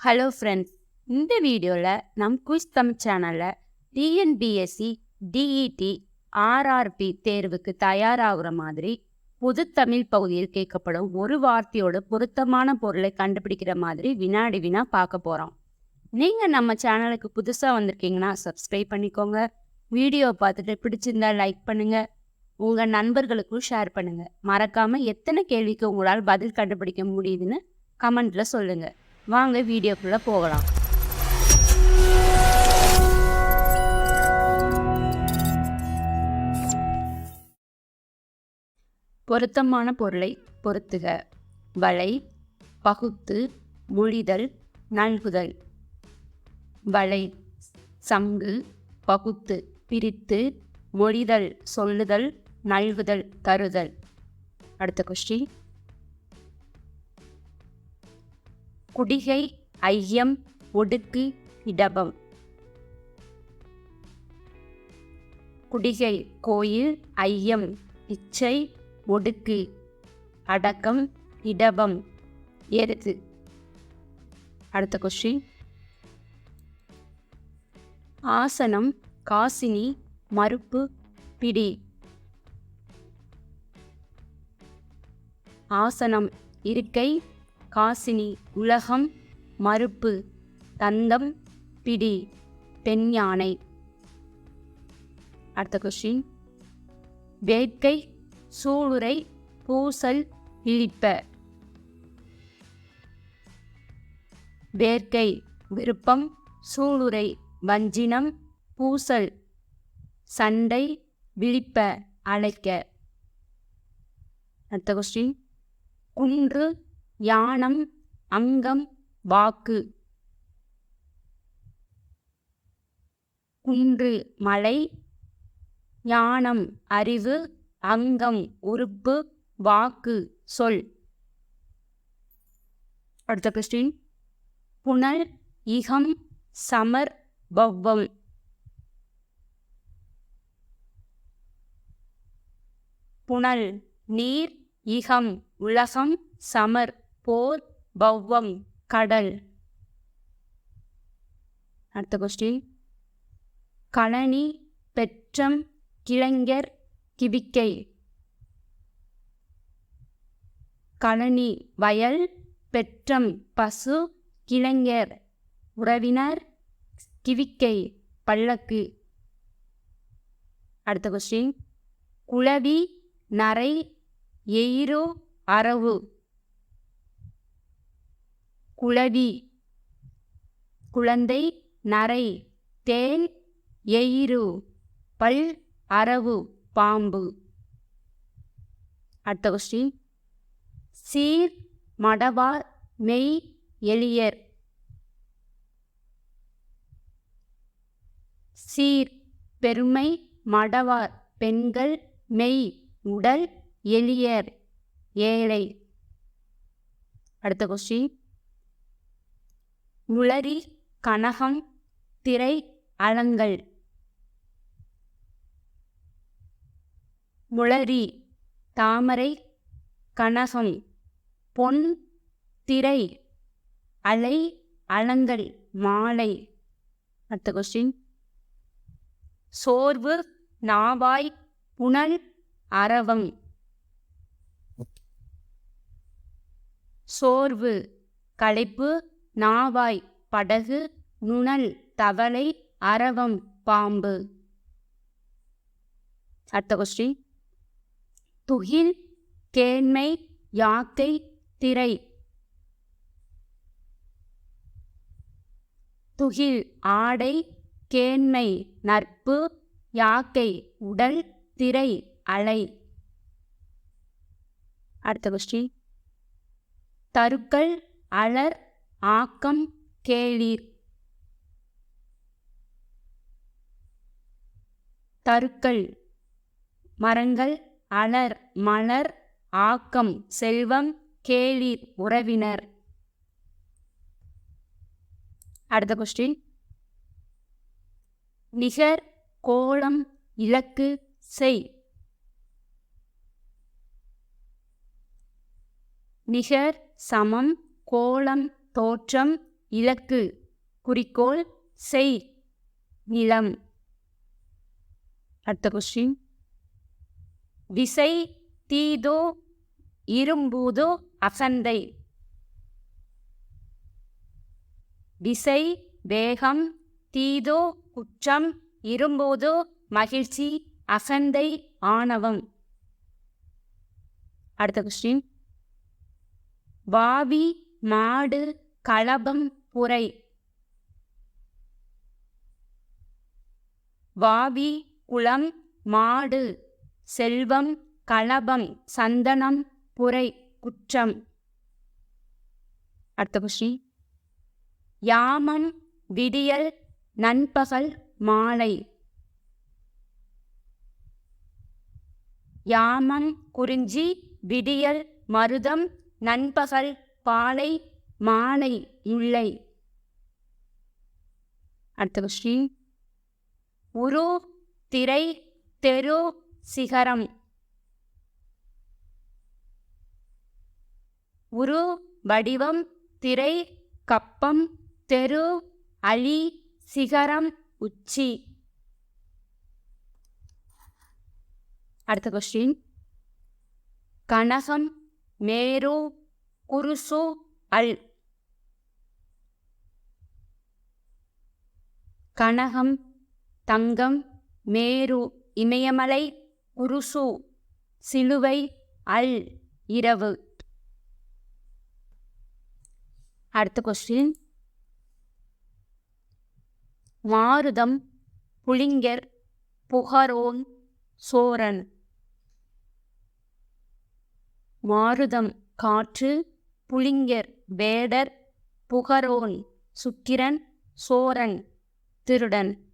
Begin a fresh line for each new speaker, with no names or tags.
Hello friends இந்த வீடியோவில் நம் குயிஸ் தமிழ் சேனலில் டிஎன்பிஎஸ்சி டிஇடி ஆர்ஆர்பி தேர்வுக்கு தயாராகிற மாதிரி பொது தமிழ் பகுதியில் கேட்கப்படும் ஒரு வார்த்தையோட பொருத்தமான பொருளை கண்டுபிடிக்கிற மாதிரி வினாடி வினா பார்க்க போகிறோம் நீங்கள் நம்ம சேனலுக்கு புதுசாக வந்திருக்கீங்கன்னா சப்ஸ்கிரைப் பண்ணிக்கோங்க. வீடியோ பார்த்துட்டு பிடிச்சிருந்தா லைக் பண்ணுங்கள் உங்கள் நண்பர்களுக்கும் ஷேர் பண்ணுங்கள் மறக்காமல் எத்தனை கேள்விக்கு உங்களால் பதில் கண்டுபிடிக்க முடியுதுன்னு கமெண்ட்டில் சொல்லுங்கள் வாங்க வீடியோக்குள்ளே போகலாம். பொருத்தமான பொருளை பொருத்துக. வளை பகுத்து ஒழிதல் நல்குதல். வளை சங்கு பகுத்து பிரித்து மொழிதல் சொல்லுதல் நல்குதல் தருதல். அடுத்த கொஸ்டின் குடிகை ஐயம் ஒடுக்கு இடபம். குடிகை கோயில் ஐயம் இச்சை ஒடுக்கு அடக்கம் இடபம் எருது அடுத்த கொஸ்டின் ஆசனம் காசினி மறுப்பு பிடி. ஆசனம் இருக்கை காசினி உலகம் மறுப்பு தந்தம் பிடி பெண் யானை. அடுத்த கொஸ்டின் வேட்கை சூளுரை பூசல் இழிப்ப. வேர்க்கை விருப்பம் சூளுரை வஞ்சினம் பூசல் சண்டை விழிப்ப அழைக்க. அடுத்த கொஸ்டின் குன்று யானம் அங்கம் வாக்கு. குன்று மலை யானம் அறிவு அங்கம் உறுப்பு வாக்கு சொல். அடுத்த கொஸ்டின் புனல் இகம் சமர் பவ்வம் புனல் நீர் இகம் உலகம் சமர். போர் பவ்வம் கடல். அடுத்த கொஸ்டின் கழனி பெற்றம் கிளைஞர் கிபிக்கை கழனி வயல் பெற்றம் பசு கிளைஞர் உறவினர் கிவிக்கை பல்லக்கு. அடுத்த கொஸ்டின் குளவி நரை எயிரோ அரவு குளவி குழந்தை நரை தேன் எயிறு பல் அரவு பாம்பு. அடுத்த கொஸ்டின் சீர் மடவார் மெய் எளியர். சீர் பெருமை மடவார் பெண்கள் மெய் உடல் எளியர். ஏழை. அடுத்த கொஸ்டின் முளரி கனகம் திரை அலங்கள். முளரி தாமரை கனகம். பொன் திரை அலை அலங்கள் மாலை. அடுத்த கொஸ்டின் சோர்வு நாவாய் புனல் அரவம். சோர்வு களைப்பு நாவாய் படகு நுணல் தவளை அரவம் பாம்பு. அடுத்த கொஸ்டின் துகில் கேண்மை யாக்கை திரை. துகில் ஆடை கேண்மை நட்பு யாக்கை உடல் திரை அலை. அடுத்த கொஸ்டின் தருக்கள் அலர் ஆக்கம் கேளீர். தருக்கள். மரங்கள் அலர் மலர் ஆக்கம் செல்வம் கேளீர் உறவினர். அடுத்த கொஸ்டின் நிகர் கோலம் இலக்கு செய். நிகர் சமம் கோலம் தோற்றம் இலக்கு. குறிக்கோள் செய். நிலம். அடுத்த கொஸ்டின் விசை தீதோ இரும்பூதோ அசந்தை. விசை வேகம் தீதோ குற்றம் இரும்போதோ மகிழ்ச்சி அசந்தை ஆணவம். அடுத்த கொஸ்டின் வாவி மாடு களபம் புரை. வாவி குளம் மாடு. செல்வம் களபம் சந்தனம் புரை குற்றம். அடுத்த கொஸ்டின் யாமம் விடியல் நண்பகல் மாலை. யாமம் குறிஞ்சி விடியல் மருதம் நண்பகல் பாலை மாலை முல்லை அடுத்த கொஸ்டின் உரு திரை தெரு சிகரம். உரு வடிவம் திரை கப்பம் தெரு அலி சிகரம் உச்சி. அடுத்த கொஸ்டின் கனகம் மேரு குருசு அல் கனகம் தங்கம் மேரு இமயமலை குருசு சிலுவை அல் இரவு. அடுத்த கொஸ்டின் மாருதம் புளிங்கர் புகரோன் சோரன். மாருதம் காற்று புளிங்கர் வேடர் புகரோன் சுக்கிரன் சோரன் திருடன்.